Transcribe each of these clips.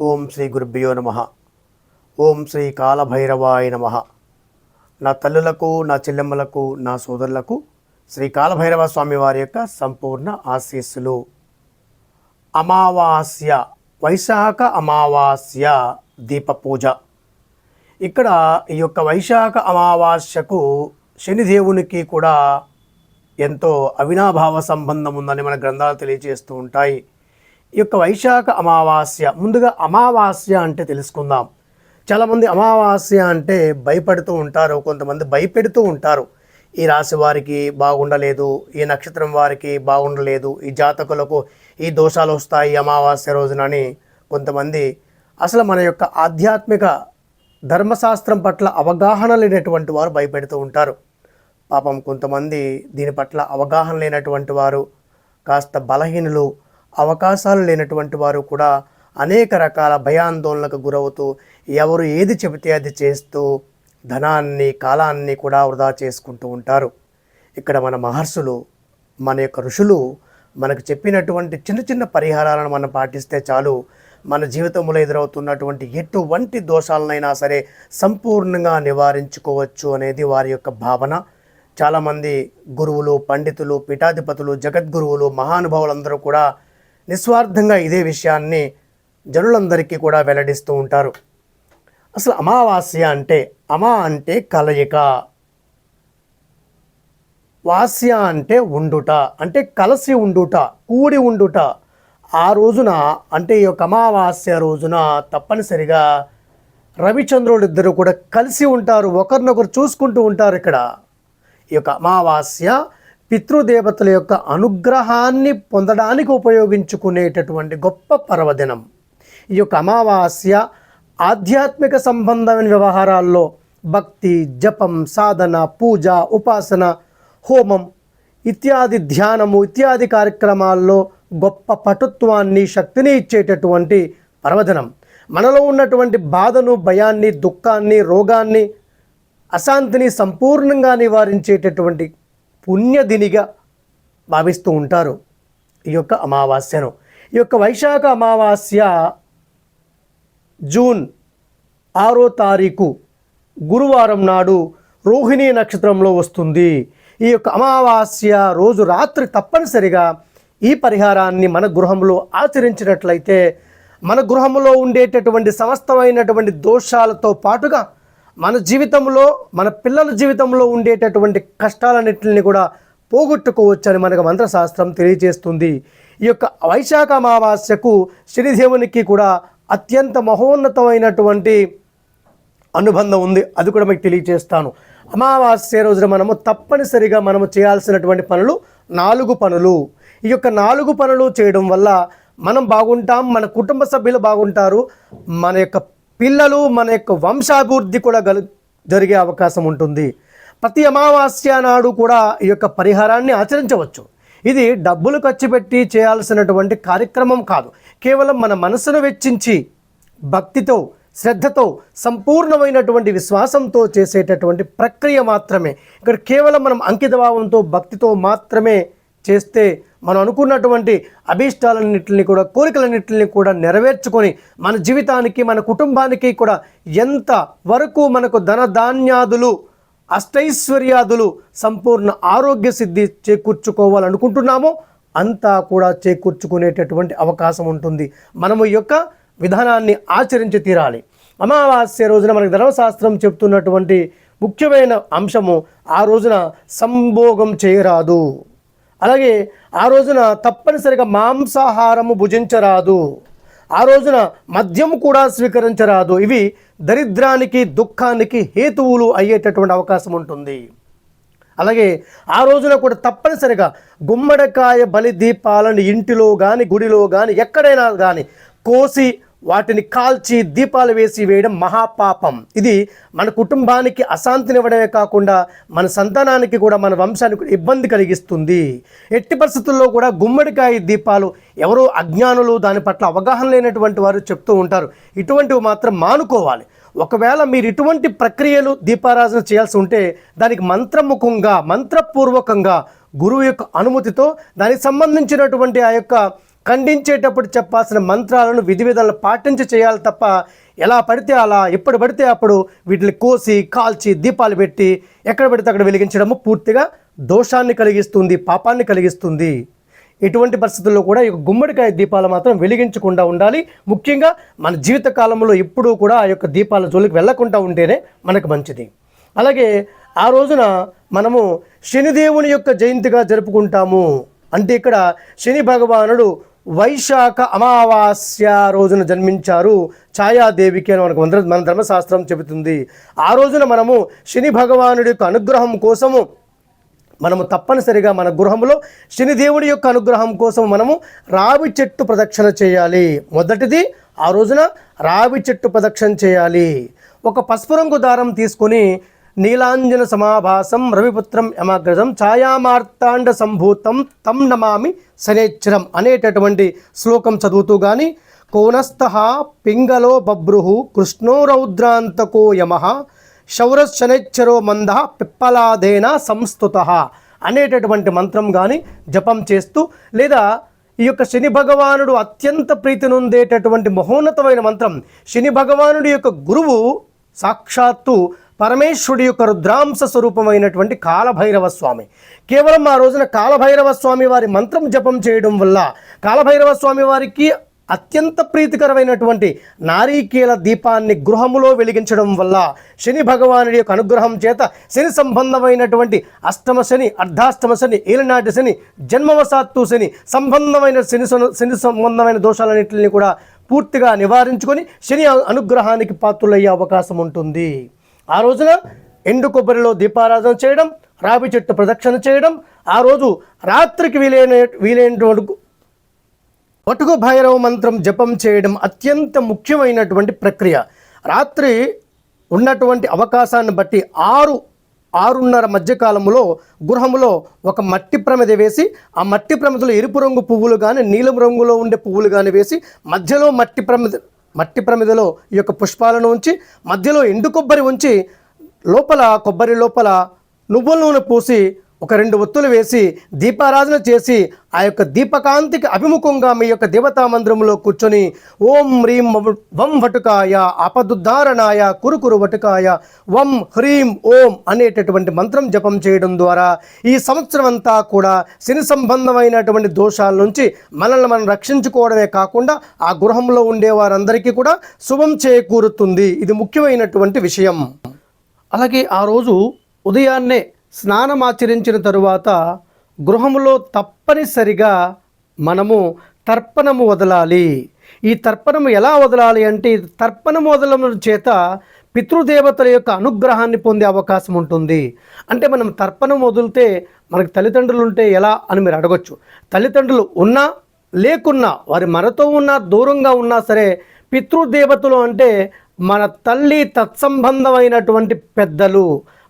ఓం శ్రీ గురుభ్యో నమ. ఓం శ్రీ కాలభైరవాయ నమ. నా తల్లులకు నా చెల్లెమ్మలకు నా సోదరులకు శ్రీ కాలభైరవ స్వామి వారి యొక్క సంపూర్ణ ఆశీస్సులు. అమావాస్య వైశాఖ అమావాస్య దీప పూజ. ఇక్కడ ఈ యొక్క వైశాఖ అమావాస్యకు శనిదేవునికి కూడా ఎంతో అవినాభావ సంబంధం ఉందని మన గ్రంథాలు తెలియజేస్తూ ఉంటాయి. యొక్క వైశాఖ అమావాస్య ముందుగా అమావాస్య అంటే తెలుసుకుందాం. చాలామంది అమావాస్య అంటే భయపడుతూ ఉంటారు కొంతమంది భయపెడుతూ ఉంటారు. ఈ రాశి వారికి బాగుండలేదు ఈ నక్షత్రం వారికి బాగుండలేదు ఈ జాతకులకు ఈ దోషాలు వస్తాయి అమావాస్య రోజునని కొంతమంది అసలు మన యొక్క ఆధ్యాత్మిక ధర్మశాస్త్రం పట్ల అవగాహన లేనటువంటి వారు భయపెడుతూ ఉంటారు. పాపం కొంతమంది దీని పట్ల అవగాహన లేనటువంటి వారు కాస్త బలహీనులు అవకాశాలు లేనటువంటి వారు కూడా అనేక రకాల భయాందోళనలకు గురవుతూ ఎవరు ఏది చెబితే అది చేస్తూ ధనాన్ని కాలాన్ని కూడా వృధా చేసుకుంటూ ఉంటారు. ఇక్కడ మన మహర్షులు మన యొక్క ఋషులు మనకు చెప్పినటువంటి చిన్న చిన్న పరిహారాలను మనం పాటిస్తే చాలు. మన జీవితంలో ఎదురవుతున్నటువంటి ఎటువంటి దోషాలనైనా సరే సంపూర్ణంగా నివారించుకోవచ్చు అనేది వారి యొక్క భావన. చాలామంది గురువులు పండితులు పీఠాధిపతులు జగద్గురువులు మహానుభావులందరూ కూడా నిస్వార్థంగా ఇదే విషయాన్ని జనులందరికీ కూడా వెల్లడిస్తూ ఉంటారు. అసలు అమావాస్య అంటే అమా అంటే కలయిక. వాస్య అంటే ఉండుట అంటే కలిసి ఉండుట కూడి ఉండుట. ఆ రోజున అంటే ఈ యొక్క అమావాస్య రోజున తప్పనిసరిగా రవిచంద్రుడు ఇద్దరు కూడా కలిసి ఉంటారు ఒకరినొకరు చూసుకుంటూ ఉంటారు ఇక్కడ. ఈ యొక్క అమావాస్య పితృదేవతల యొక్క అనుగ్రహాన్ని పొందడానికి ఉపయోగించుకునేటటువంటి గొప్ప పర్వదినం. ఈ యొక్క అమావాస్య ఆధ్యాత్మిక సంబంధమైన వ్యవహారాల్లో భక్తి జపం సాధన పూజ ఉపాసన హోమం ఇత్యాది ధ్యానము ఇత్యాది కార్యక్రమాల్లో గొప్ప పటుత్వాన్ని శక్తిని ఇచ్చేటటువంటి పర్వదినం. మనలో ఉన్నటువంటి బాధను భయాన్ని దుఃఖాన్ని రోగాన్ని అశాంతిని సంపూర్ణంగా నివారించేటటువంటి పుణ్యదినిగా భావిస్తూ ఉంటారు. ఈ యొక్క అమావాస్యను. ఈ యొక్క వైశాఖ అమావాస్య జూన్ ఆరో తారీఖు గురువారం నాడు రోహిణీ నక్షత్రంలో వస్తుంది. ఈ యొక్క అమావాస్య రోజు రాత్రి తప్పనిసరిగా ఈ పరిహారాన్ని మన గృహంలో ఆచరించినట్లయితే మన గృహంలో ఉండేటటువంటి సమస్తమైనటువంటి దోషాలతో పాటుగా మన జీవితంలో మన పిల్లల జీవితంలో ఉండేటటువంటి కష్టాలన్నింటిని కూడా పోగొట్టుకోవచ్చని మనకు మంత్రశాస్త్రం తెలియజేస్తుంది. ఈ యొక్క వైశాఖ అమావాస్యకు శనిదేవునికి కూడా అత్యంత మహోన్నతమైనటువంటి అనుబంధం ఉంది. అది కూడా మీకు తెలియజేస్తాను. అమావాస్య రోజున మనము తప్పనిసరిగా మనము చేయాల్సినటువంటి పనులు నాలుగు పనులు. ఈ యొక్క నాలుగు పనులు చేయడం వల్ల మనం బాగుంటాం మన కుటుంబ సభ్యులు బాగుంటారు మన యొక్క పిల్లలు మన యొక్క వంశాభివృద్ధి కూడా గలు జరిగే అవకాశం ఉంటుంది. ప్రతి అమావాస్య నాడు కూడా ఈ యొక్క పరిహారాన్ని ఆచరించవచ్చు. ఇది డబ్బులు ఖర్చు పెట్టి చేయాల్సినటువంటి కార్యక్రమం కాదు. కేవలం మన మనసును వెచ్చించి భక్తితో శ్రద్ధతో సంపూర్ణమైనటువంటి విశ్వాసంతో చేసేటటువంటి ప్రక్రియ మాత్రమే. ఇక్కడ కేవలం మనం అంకితభావంతో భక్తితో మాత్రమే చేస్తే మనం అనుకున్నటువంటి అభీష్టాలన్నింటిని కూడా కోరికలన్నింటిని కూడా నెరవేర్చుకొని మన జీవితానికి మన కుటుంబానికి కూడా ఎంత వరకు మనకు ధన ధాన్యాదులు అష్టైశ్వర్యాదులు సంపూర్ణ ఆరోగ్య సిద్ధి చేకూర్చుకోవాలనుకుంటున్నామో అంతా కూడా చేకూర్చుకునేటటువంటి అవకాశం ఉంటుంది. మనము యొక్క విధానాన్ని ఆచరించి తీరాలి. అమావాస్య రోజున మనకు ధర్మశాస్త్రం చెప్తున్నటువంటి ముఖ్యమైన అంశము ఆ రోజున సంభోగం చేయరాదు. అలాగే ఆ రోజున తప్పనిసరిగా మాంసాహారము భుజించరాదు. ఆ రోజున మద్యం కూడా స్వీకరించరాదు. ఇవి దరిద్రానికి దుఃఖానికి హేతువులు అయ్యేటటువంటి అవకాశం ఉంటుంది. అలాగే ఆ రోజున కూడా తప్పనిసరిగా గుమ్మడికాయ బలి దీపాలను ఇంటిలో కానీ గుడిలో కానీ ఎక్కడైనా కానీ కోసి వాటిని కాల్చి దీపాలు వేసి వేయడం మహాపాపం. ఇది మన కుటుంబానికి అశాంతినివ్వడమే కాకుండా మన సంతానానికి కూడా మన వంశానికి ఇబ్బంది కలిగిస్తుంది. ఎట్టి పరిస్థితుల్లో కూడా గుమ్మడికాయ దీపాలు ఎవరో అజ్ఞానులు దాని పట్ల అవగాహన లేనటువంటి వారు చెప్తూ ఉంటారు. ఇటువంటివి మాత్రం మానుకోవాలి. ఒకవేళ మీరు ఇటువంటి ప్రక్రియలు దీపారాధన చేయాల్సి ఉంటే దానికి మంత్రముఖంగా మంత్రపూర్వకంగా గురువు యొక్క అనుమతితో దానికి సంబంధించినటువంటి ఆ యొక్క ఖండించేటప్పుడు చెప్పాల్సిన మంత్రాలను విధి విధాలను పాటించి చేయాలి తప్ప ఎలా పడితే అలా ఎప్పుడు పడితే అప్పుడు వీటిని కోసి కాల్చి దీపాలు పెట్టి ఎక్కడ పడితే అక్కడ వెలిగించడము పూర్తిగా దోషాన్ని కలిగిస్తుంది పాపాన్ని కలిగిస్తుంది. ఎటువంటి పరిస్థితుల్లో కూడా ఈ గుమ్మడికాయ దీపాలు మాత్రం వెలిగించకుండా ఉండాలి. ముఖ్యంగా మన జీవిత కాలంలో ఎప్పుడూ కూడా ఆ యొక్క దీపాల జోలికి వెళ్ళకుండా ఉంటేనే మనకు మంచిది. అలాగే ఆ రోజున మనము శనిదేవుని యొక్క జయంతిగా జరుపుకుంటాము. అంటే ఇక్కడ శని భగవానుడు వైశాఖ అమావాస్య రోజున జన్మించారు ఛాయాదేవికి అని మనకు మన ధర్మశాస్త్రం చెబుతుంది. ఆ రోజున మనము శని భగవానుడి యొక్క అనుగ్రహం కోసము మనము తప్పనిసరిగా మన గృహంలో శనిదేవుడి యొక్క అనుగ్రహం కోసం మనము రావి చెట్టు ప్రదక్షిణ చేయాలి. మొదటిది ఆ రోజున రావి చెట్టు ప్రదక్షిణ చేయాలి. ఒక పసుపు రంగు దారం తీసుకొని నీలాంజన సమాభాసం రవిపుత్రం యమాగ్రజం ఛాయామార్తాండ సంభూతం తం నమామి శనేచ్చరం అనేటటువంటి శ్లోకం చదువుతూ కానీ కోనస్థ పింగలో బభ్రుహు కృష్ణో రౌద్రాంతకో యమః శౌరశనైశ్చరో మంద పిప్పలాదేన సంస్థుత అనేటటువంటి మంత్రం కానీ జపం చేస్తూ లేదా ఈ యొక్క శని భగవానుడు అత్యంత ప్రీతి నొందేటటువంటి మహోన్నతమైన మంత్రం శని భగవానుడి యొక్క గురువు సాక్షాత్తు పరమేశ్వరుడి యొక్క రుద్రాంశ స్వరూపమైనటువంటి కాలభైరవ స్వామి. కేవలం ఆ రోజున కాలభైరవ స్వామి వారి మంత్రం జపం చేయడం వల్ల కాలభైరవ స్వామి వారికి అత్యంత ప్రీతికరమైనటువంటి నారీకీల దీపాన్ని గృహములో వెలిగించడం వల్ల శని భగవానుడి యొక్క అనుగ్రహం చేత శని సంబంధమైనటువంటి అష్టమ శని అర్ధాష్టమ శని ఏలినాటి శని జన్మవశాత్తు శని సంబంధమైన శని శని సంబంధమైన దోషాలన్నింటిని కూడా పూర్తిగా నివారించుకొని శని అనుగ్రహానికి పాత్రులయ్యే అవకాశం ఉంటుంది. ఆ రోజున ఎండు కొబ్బరిలో దీపారాధన చేయడం రావి చెట్టు ప్రదక్షిణ చేయడం ఆ రోజు రాత్రికి వీలైన వీలైనటువంటి వటుకు భైరవ మంత్రం జపం చేయడం అత్యంత ముఖ్యమైనటువంటి ప్రక్రియ. రాత్రి ఉన్నటువంటి అవకాశాన్ని బట్టి ఆరు ఆరున్నర మధ్యకాలంలో గృహములో ఒక మట్టి ప్రమిద వేసి ఆ మట్టి ప్రమిదలో ఎరుపు రంగు పువ్వులు కానీ నీలం రంగులో ఉండే పువ్వులు కానీ వేసి మధ్యలో మట్టి ప్రమిద మట్టి ప్రమిదలో ఈ యొక్క పుష్పాలను ఉంచి మధ్యలో ఎండు కొబ్బరి ఉంచి లోపల కొబ్బరి లోపల నువ్వుల నూనె పూసి ఒక రెండు ఒత్తులు వేసి దీపారాధన చేసి ఆ యొక్క దీపకాంతికి అభిముఖంగా మీ యొక్క దేవతా మందిరంలో కూర్చొని ఓం హ్రీం వం వటుకాయ అపదుద్ధారణాయ కురుకురు వటుకాయ వం హ్రీం ఓం అనేటటువంటి మంత్రం జపం చేయడం ద్వారా ఈ సంవత్సరం అంతా కూడా శని సంబంధమైనటువంటి దోషాల నుంచి మనల్ని మనం రక్షించుకోవడమే కాకుండా ఆ గృహంలో ఉండే వారందరికీ కూడా శుభం చేకూరుతుంది. ఇది ముఖ్యమైనటువంటి విషయం. అలాగే ఆ రోజు ఉదయాన్నే స్నానం ఆచరించిన తరువాత గృహములో తప్పనిసరిగా మనము తర్పణము వదలాలి. ఈ తర్పణము ఎలా వదలాలి అంటే తర్పణము వదలడం చేత పితృదేవతల యొక్క అనుగ్రహాన్ని పొందే అవకాశం ఉంటుంది. అంటే మనం తర్పణం వదిలితే మనకు తల్లిదండ్రులు ఉంటే ఎలా అని మీరు అడగొచ్చు. తల్లిదండ్రులు ఉన్నా లేకున్నా వారి మనతో ఉన్నా దూరంగా ఉన్నా సరే పితృదేవతలు అంటే మన తల్లి తత్సంబంధమైనటువంటి పెద్దలు.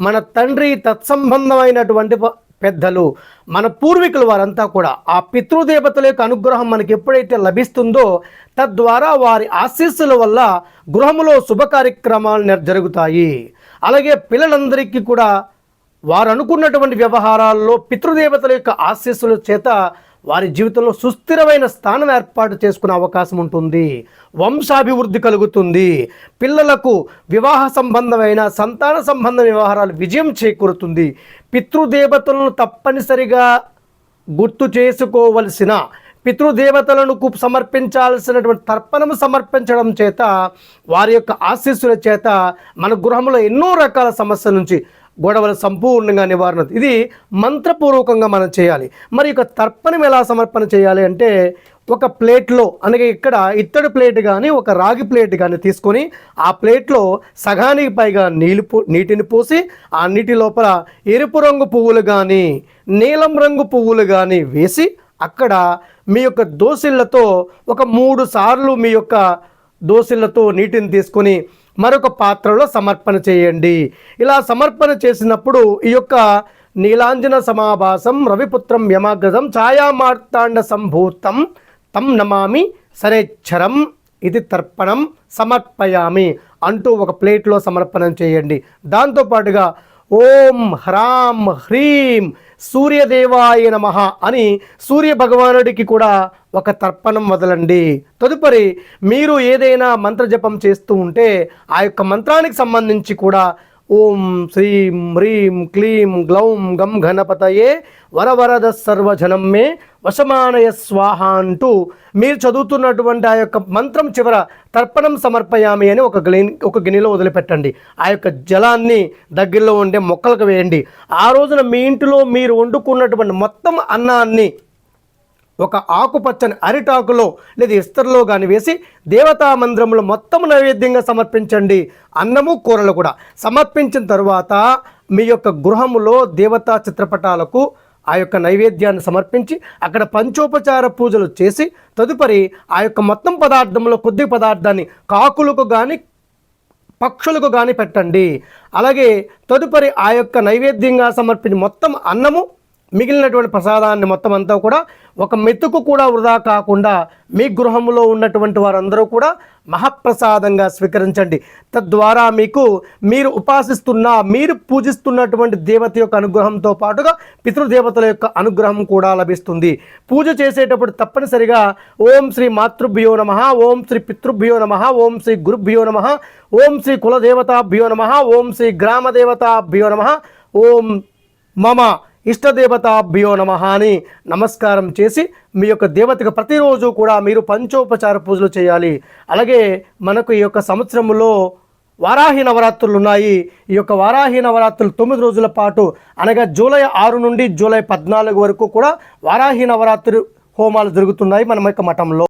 మన తండ్రి తత్సంబంధమైనటువంటి పెద్దలు మన పూర్వీకులు వారంతా కూడా ఆ పితృదేవతల యొక్క అనుగ్రహం మనకి ఎప్పుడైతే లభిస్తుందో తద్వారా వారి ఆశీస్సుల వల్ల గృహములో శుభ కార్యక్రమాలు జరుగుతాయి. అలాగే పిల్లలందరికీ కూడా వారు అనుకున్నటువంటి వ్యవహారాల్లో పితృదేవతల యొక్క ఆశీస్సుల చేత వారి జీవితంలో సుస్థిరమైన స్థానం ఏర్పాటు చేసుకునే అవకాశం ఉంటుంది. వంశాభివృద్ధి కలుగుతుంది. పిల్లలకు వివాహ సంబంధమైన సంతాన సంబంధ వ్యవహారాలు విజయం చేకూరుతుంది. పితృదేవతలను తప్పనిసరిగా గుర్తు చేసుకోవలసిన పితృదేవతలకు కు- సమర్పించాల్సినటువంటి తర్పణము సమర్పించడం చేత వారి యొక్క ఆశీస్సుల చేత మన గృహంలో ఎన్నో రకాల సమస్యల నుంచి గొడవలు సంపూర్ణంగా నివారణ ఇది మంత్రపూర్వకంగా మనం చేయాలి. మరి ఇక తర్పణం ఎలా సమర్పణ చేయాలి అంటే ఒక ప్లేట్లో అనగా ఇక్కడ ఇత్తడి ప్లేట్ కానీ ఒక రాగి ప్లేట్ కానీ తీసుకొని ఆ ప్లేట్లో సగానికి పైగా నీళ్ళు పో నీటిని పోసి ఆ నీటి లోపల ఎరుపు రంగు పువ్వులు కానీ నీలం రంగు పువ్వులు కానీ వేసి అక్కడ మీ యొక్క దోసిళ్ళతో ఒక మూడు సార్లు మీ యొక్క దోసిళ్ళతో నీటిని తీసుకొని మరొక పాత్రలో సమర్పణ చేయండి. ఇలా సమర్పణ చేసినప్పుడు ఈ యొక్క నీలాంజన సమాభాసం రవిపుత్రం యమాగ్రజం ఛాయామార్తాండ సంభూతం తం నమామి సరేచ్చరం ఇది తర్పణం సమర్పయామి అంటూ ఒక ప్లేట్లో సమర్పణం చేయండి. దాంతోపాటుగా ఓం హ్రాం హ్రీం సూర్యదేవాయ నమ అని సూర్య భగవానుడికి కూడా ఒక తర్పణం వదలండి. తదుపరి మీరు ఏదైనా మంత్రజపం చేస్తూ ఉంటే ఆ యొక్క మంత్రానికి సంబంధించి కూడా ఓం శ్రీం హ్రీం క్లీం గ్లౌం గం గణపతయే వరవరద సర్వజనం మే వశమానయ స్వాహ అంటూ మీరు చదువుతున్నటువంటి ఆ యొక్క మంత్రం చివర తర్పణం సమర్పయామి అని ఒక గిని ఒక గిన్నెలో వదిలిపెట్టండి. ఆ యొక్క జలాన్ని దగ్గరలో ఉండే మొక్కలకు వేయండి. ఆ రోజున మీ ఇంటిలో మీరు వండుకున్నటువంటి మొత్తం అన్నాన్ని ఒక ఆకుపచ్చని అరిటాకులో లేదా ఇస్తర్లో కానీ వేసి దేవతా మందిరంలో మొత్తం నైవేద్యంగా సమర్పించండి అన్నము కూరలు కూడా. సమర్పించిన తర్వాత మీ యొక్క గృహములో దేవతా చిత్రపటాలకు ఆ యొక్క నైవేద్యాన్ని సమర్పించి అక్కడ పంచోపచార పూజలు చేసి తదుపరి ఆ యొక్క మొత్తం పదార్థంలో కొద్ది పదార్థాన్ని కాకులకు కానీ పక్షులకు కానీ పెట్టండి. అలాగే తదుపరి ఆ యొక్క నైవేద్యంగా సమర్పించి మొత్తం అన్నము మిగిలినటువంటి ప్రసాదాన్ని మొత్తం అంతా కూడా ఒక మెతుకు కూడా వృధా కాకుండా మీ గృహంలో ఉన్నటువంటి వారందరూ కూడా మహాప్రసాదంగా స్వీకరించండి. తద్వారా మీకు మీరు ఉపాసిస్తున్న మీరు పూజిస్తున్నటువంటి దేవత యొక్క అనుగ్రహంతో పాటుగా పితృదేవతల యొక్క అనుగ్రహం కూడా లభిస్తుంది. పూజ చేసేటప్పుడు తప్పనిసరిగా ఓం శ్రీ మాతృభ్యో నమ ఓం శ్రీ పితృభ్యో నమ ఓం శ్రీ గురుభ్యో నమ ఓం శ్రీ కులదేవతాభ్యో నమ ఓం శ్రీ గ్రామదేవతాభ్యో నమ ఓం మమ. ఇష్టదేవతాభ్యో నమ అని నమస్కారం చేసి మీ యొక్క దేవతకు ప్రతిరోజు కూడా మీరు పంచోపచార పూజలు చేయాలి. అలాగే మనకు ఈ యొక్క సంవత్సరంలో వారాహి నవరాత్రులు ఉన్నాయి. ఈ యొక్క వారాహి నవరాత్రులు తొమ్మిది రోజుల పాటు అనగా జూలై ఆరు నుండి జూలై పద్నాలుగు వరకు కూడా వారాహి నవరాత్రి హోమాలు జరుగుతున్నాయి మన యొక్క మఠంలో.